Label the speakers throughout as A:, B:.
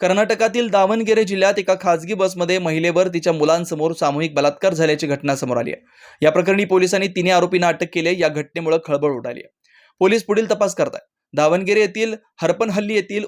A: कर्नाटकातील दावणगेरे जिल्ह्यात एका खासगी बसमध्ये महिलेवर तिच्या मुलांसमोर सामूहिक बलात्कार झाल्याची घटना समोर आली आहे. या प्रकरणी पोलिसांनी तिन्ही आरोपींना अटक केली या घटनेमुळे खळबळ उडाली आहे. पोलीस पुढील तपास करत आहेत दावणगेरे येथील हरपनहल्ली येथील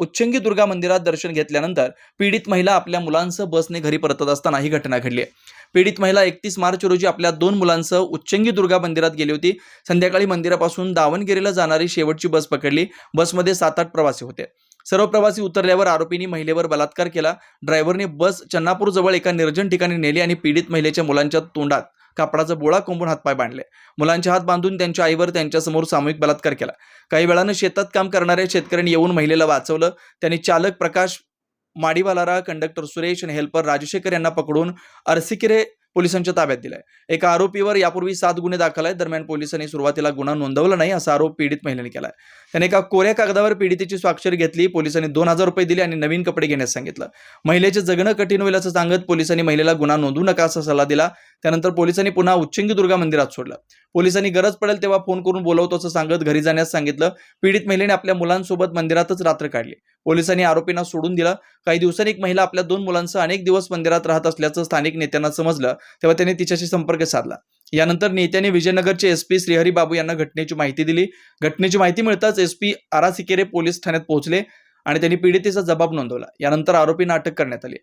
A: उच्चंगी दुर्गा मंदिरात दर्शन घेतल्यानंतर पीडित महिला आपल्या मुलांसह बसने घरी परतत असताना ही घटना घडली आहे. पीडित महिला एकतीस मार्च रोजी आपल्या दोन मुलांसह उच्चंगी दुर्गा मंदिरात गेली होती. संध्याकाळी मंदिरापासून दावणगेरेला जाणारी शेवटची बस पकडली. बसमध्ये सात आठ प्रवासी होते. सर्व प्रवासी उतरल्यावर आरोपींनी महिलेवर बलात्कार केला. ड्रायव्हरने बस चन्नापूरजवळ एका निर्जन ठिकाणी नेली आणि पीडित महिलेच्या मुलांच्या तोंडात कापडाचा बोळा कोंबून हातपाय बांधले. मुलांचे हात बांधून त्यांच्या आईवर त्यांच्यासमोर सामूहिक बलात्कार केला. काही वेळानं शेतात काम करणाऱ्या शेतकऱ्यांनी येऊन महिलेला वाचवलं. त्यांनी चालक प्रकाश माडीवालारा कंडक्टर सुरेश आणि हेल्पर राजशेखर यांना पकडून अरसिकिरे पोलिसांच्या ताब्यात दिलाय. एका आरोपीवर यापूर्वी सात गुन्हे दाखल आहेत. दरम्यान पोलिसांनी सुरुवातीला गुन्हा नोंदवला नाही असा आरोप पीडित महिलेने केलाय. त्याने एका कोऱ्या कागदावर पीडितेची स्वाक्षरी घेतली. पोलिसांनी दोन हजार रुपये दिले आणि नवीन कपडे घेण्यास सांगितलं. महिलेचे जगणं कठीण होईल असं सांगत पोलिसांनी महिलेला गुन्हा नोंदवू नका असा सल्ला दिला. त्यानंतर पोलिसांनी पुन्हा उच्चिंगी दुर्गा मंदिरात सोडलं. पोलिसांनी गरज पडेल तेव्हा फोन करून बोलवतो असं सांगत घरी जाण्यास सांगितलं. पीडित महिलेने आपल्या मुलांसोबत मंदिरातच रात्र काढली. पोलिसांनी आरोपींना सोडून दिलं. काही दिवसांनी एक महिला आपल्या दोन मुलांसह अनेक दिवस मंदिरात राहत असल्याचं स्थानिक नेत्यांना समजलं. तेव्हा त्यांनी तिच्याशी संपर्क साधला. यानंतर नेत्याने विजयनगरचे एस पी श्रीहरी बाबू यांना घटनेची माहिती दिली. घटनेची माहिती मिळताच एस पी आरासिकेरे पोलीस ठाण्यात पोहोचले आणि त्यांनी पीडितेचा जबाब नोंदवला. यानंतर आरोपींना अटक करण्यात आली.